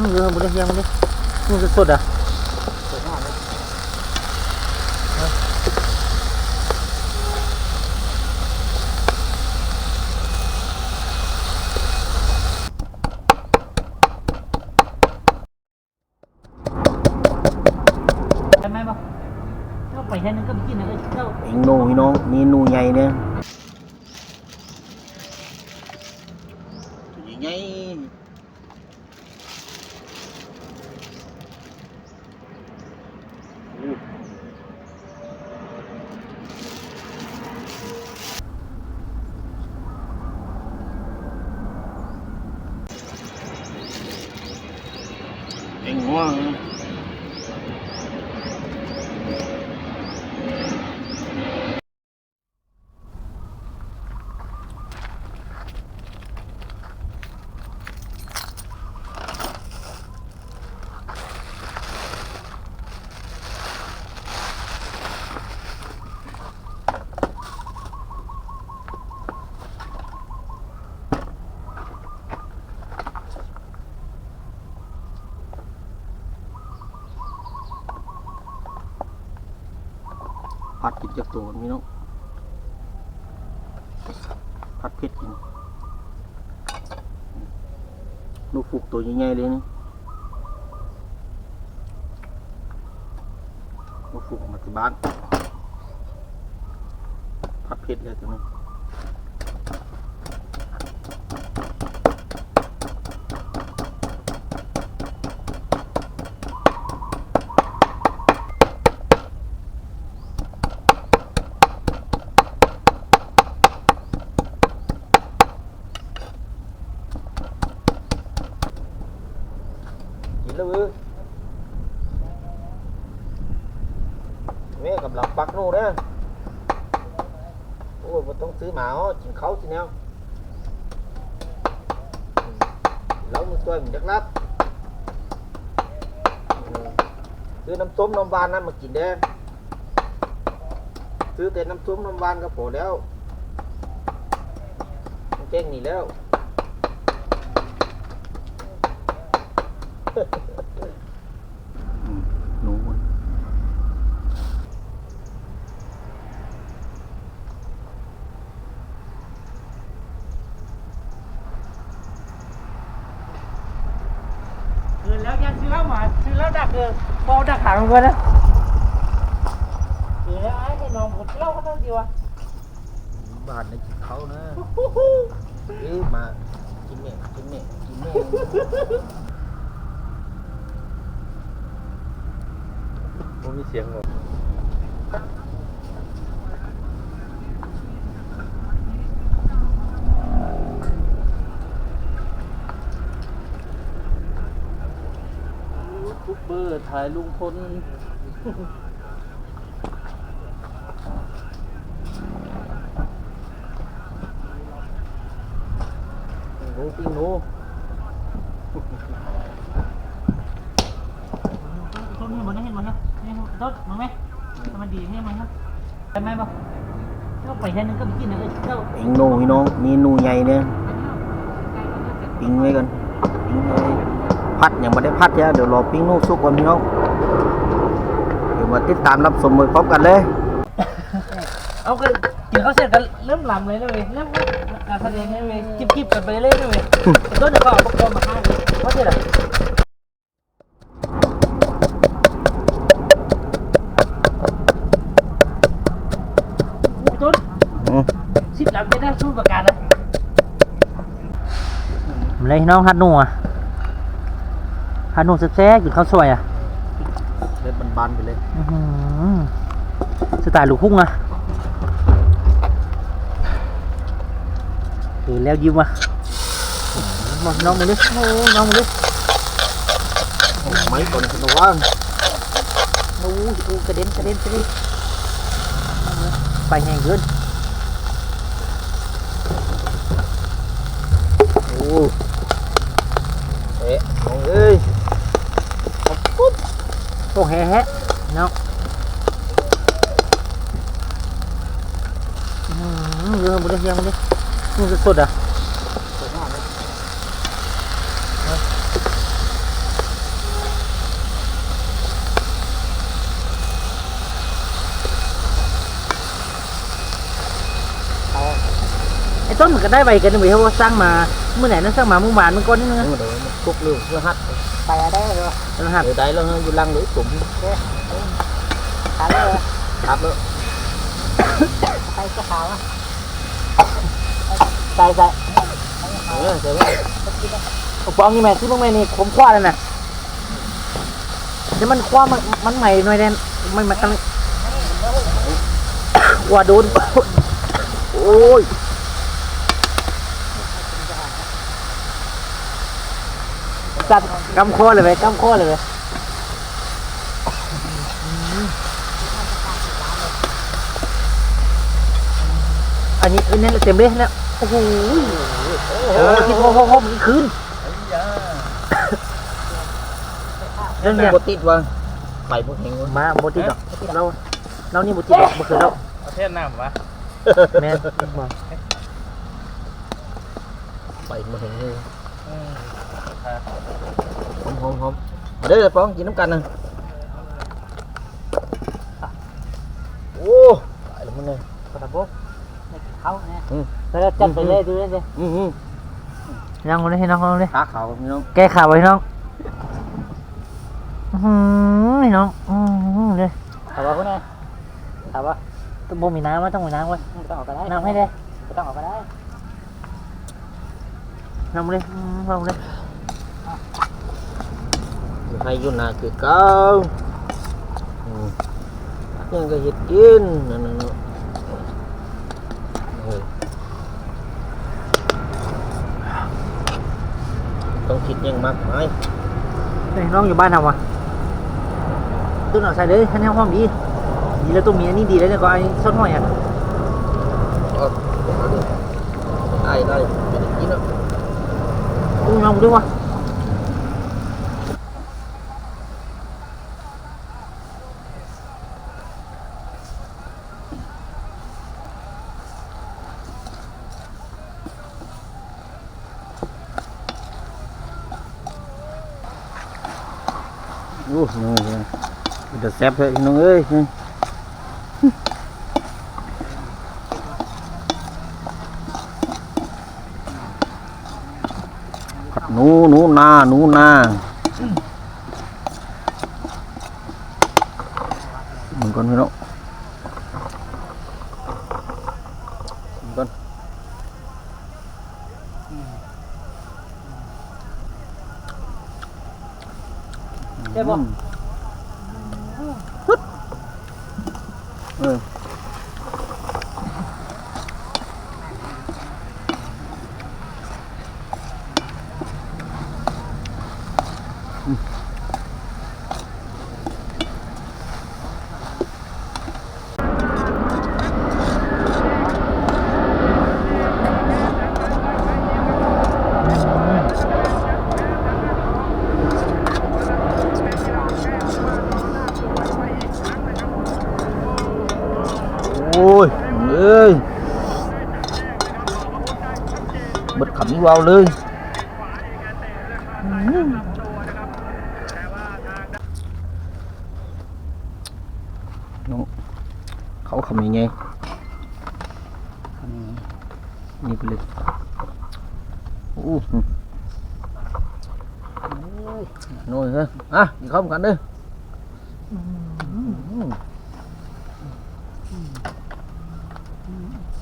มเยอะหมดเลยเยอะหมดเลยมันสดอะสวยมากเลยไมบ่เจ้าไปแค่นึงก็ไปกินนะเอ้ยเจ้าเอ็งน่พี่น้องเมนูใหญ่เนี่ย เจากตัวนี่เนาะผัดเผ็ดกินลูกฟุกตัวใหญ่ๆเลยนี่ลูกฟุกมาที่บ้านผัดเผ็ดเลยตัวนี้แล้วเว้ยแม่กำลังปักโน่เด้อโอ้ย บ่ต้องซื้อหมาอ๋อกินเขาสิแนวอืมแล้วมึงตัวมึงจักรับซื้อน้ำส้มน้ำหวานนั้นมากินเด้ซื้อแต่น้ำส้มน้ำหวานก็พอแล้วมันเจ๊งนี่แล้วนูมัน คือแล้วยันซื้อแล้วหมาซื้อแล้วดักเออพอ ดักหางมันก็นะคือแล้วไอ้ให้น้องหมดเล่าก็ต้องดีวะบ้านในกินเขานะเอ้ยมากินแม่กินแม่กินแม่ผมมีเสียงหรอยู เบอร์ถ่ายลุงพลหนูปิ้งหนูต้นนี้มันได้เห็นมั้ยครับนี่ต้นมั้งไหมมันดีให้มั้งครับทำไมบ่เจ้าไปแค่นึงก็ไปกินนะเอ้ยเจ้าเอ็งโน่พี่น้องเมนูใหญ่เนี่ยปิ้งไว้กันปิ้งไว้ พัดยังไม่ได้พัดเนี่ยเดี๋ยวรอปิ้งหนูสุกก่อนพี่น้องเดี๋ยวมาติดตามรับชมไปพร้อมกันเลยเอากันกินข้าวเสร็จกันเริ่มลำเลยนะเว้ยเริ่มการแสดงเลยเว้ยจิบจิบกันไปเรื่อยๆนะเว้ยต้นเดี๋ยวก็เอาปกครองมาฆ่าเลยเพราะเสร็จอะต้นอืมสิบลำจะได้สู้ประกาศนะเลยน้องฮัดนูอ่ะฮัดนูแซ่บๆกินข้าวสวยอะเล็บบานๆไปเลยอื้อหือสไตล์ลูกพุ่งอะเห็นแล้วยิ้มอะมาน้องมาดิโอ้น้องมาดิไม้ก่อนคุณว่าโอ้ยโอ้กระเด็นกระเด็นกระเด็นไปแห้งเกินโอ้ พวกแฮะเนาะเยอะมันได้ยังมันได้มันจะสดอ่ะไอ้ต้นมันก็ได้ใบกันเหมือนเขาสร้างมา เมื่อไหร่นั่นสร้างมาเมื่อวานเมื่อก่อนนี่นะเดี๋ยวมันคุกเรื่องเพื่อฮัดไปอะได้เหรอนะครับเดี๋ยวได้แล้วอยู่ลังหรือผมทานเลยครับแล้วไปก็ขาวอะใส่ใส่เออเสร็จแล้วปองนี่แม่ที่พวกแม่นี่ผมคว้าเลยนะเดี๋ยวมันคว้ามันมันใหม่หน่อยเด่นมันมาตั้งว่าโดน โอ้ย จัดกำโคอเลยไหมกำโคอเลยไหมอันนี้อันนี้เต็มเลยนะโอ้โหโอ้โหที่พ่อพ่อพ่อมันคืนเรื่องแต่เนี้ยบติดว่าไปพวกแหงมาโมติดดอกเราเรานี่โมติดดอกบ่คือเราประเทศน้ำวะแม่นบ่ไปพวกแหงเลย หอมหอมหอมมาเด้อป้องกินน้ำกันนะโอ้ตายแล้วมันเลยกระบอกเขาเนี่ยแล้วจัดไปเลยดูเลยสิอือหือนั่งเลยให้น้องเลยขาขาวพี่น้องแก้ข่าวไว้น้องอื้อหือให้น้องอือเลยถามว่าคนไหนถามว่าต้องบ่มีน้ำมั้ยต้องมีน้ำไว้ไม่ต้องออกก็ได้น้ำให้ได้ไม่ต้องออกก็ได้ น้ำเลยอืมน้ำเลยให้อยุ่นนาคือเก้าอืมยังก็เห็ดกินนั่นน่ะเนาะเออต้องคิดยังมากมายเฮ้ยน้องอยู่บ้านทำวะตุ้นเอาใส่เลยท่านให้ความดีดีแล้วตัวเมียนี่ดีแล้วเนี่ยก็ไอ้ส้นห้อยอะเอาเอาดิได้ได้ไม่ได้กินแล้ว อุ้ยน้องด้วยวะโอ้น้องเอ้ยเดี๋ยวแซ่บเลยน้องเอ้ยนี่ผัด หนูหนูนาหนูนาเหมือนกันพี่น้องเหมือนกันใช่ป่ะเออโอ้ยเอ้ย บดขำนี่วาวเลยน้องเขาขำยังไงนี่ไปเลยโอ้โหโน่ยเฮ้ยอะกินข้าวกันเด้อ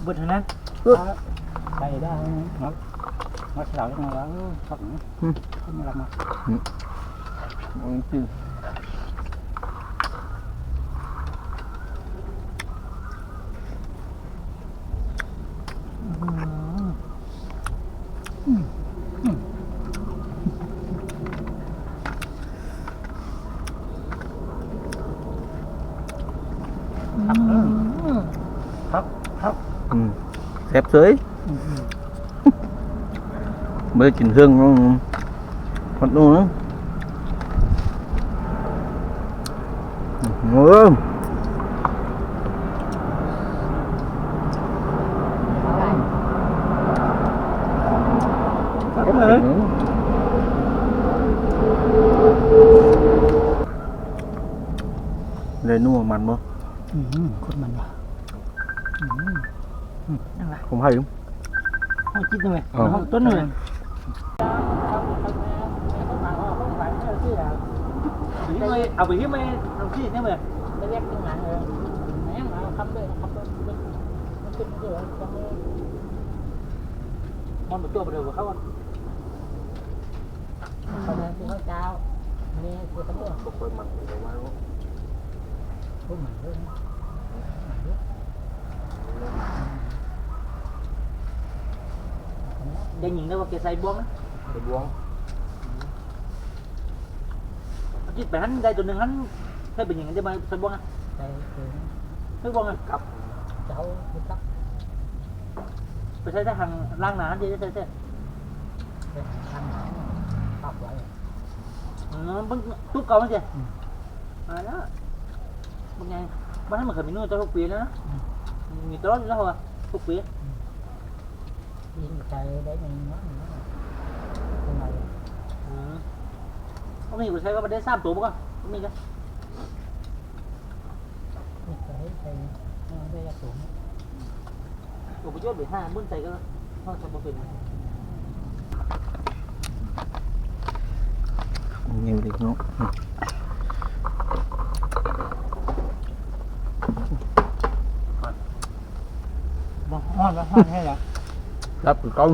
เบิดเท่านั้นไปได้ครับ Masalahnya malah sak. Hmm. Malah mas. Hmm. Mungkin. Hấp, hấp. Ừ. Xếp dưới. ลาจังแล้วชอบขึ้นมาลังมาโอ้ยจืดครับครั บอืมแซ่บเสยเมื่อกินเครื่องน้องพัดดูนะเออเลยนัวมันบ่อืมคนมันว่ะนั่นแหละผมให้อยู่ห้องคิดหน่อยอ๋อห้องต้นหน่อยเอาไปที่ไม่ทำที่นี่เลยมันเป็นตัวไปเดียวกับเขาอะได้ยินได้ว่าแกใส่บวงนะไปบวง คิดไปหันได้ตัวหนึ่งหันให้เป็นอย่างนี้ได้ไหมใส่บวงอะใส่บวงอะกับไปใช้ทางล่างหนาเดี๋ยวจะใช้ใช้อืมเพิ่งตุ๊กเก่ามั้งเจ้มาแล้วบางไงบ้านนั้มันเคยมีนู่นตัวทุกปีแล้วนะมีตัวอยู่แล้วเหรอทุกปีอืม ก็มีกูใช้ก็ไปได้สามตัวมั้งก็มีกันผมไปยอดไปห้ามื่นใจก็ห้องสมบูรณ์นี่ดิพี่น้องอืมห้องแล้วห้องให้แล้วรับกล้อง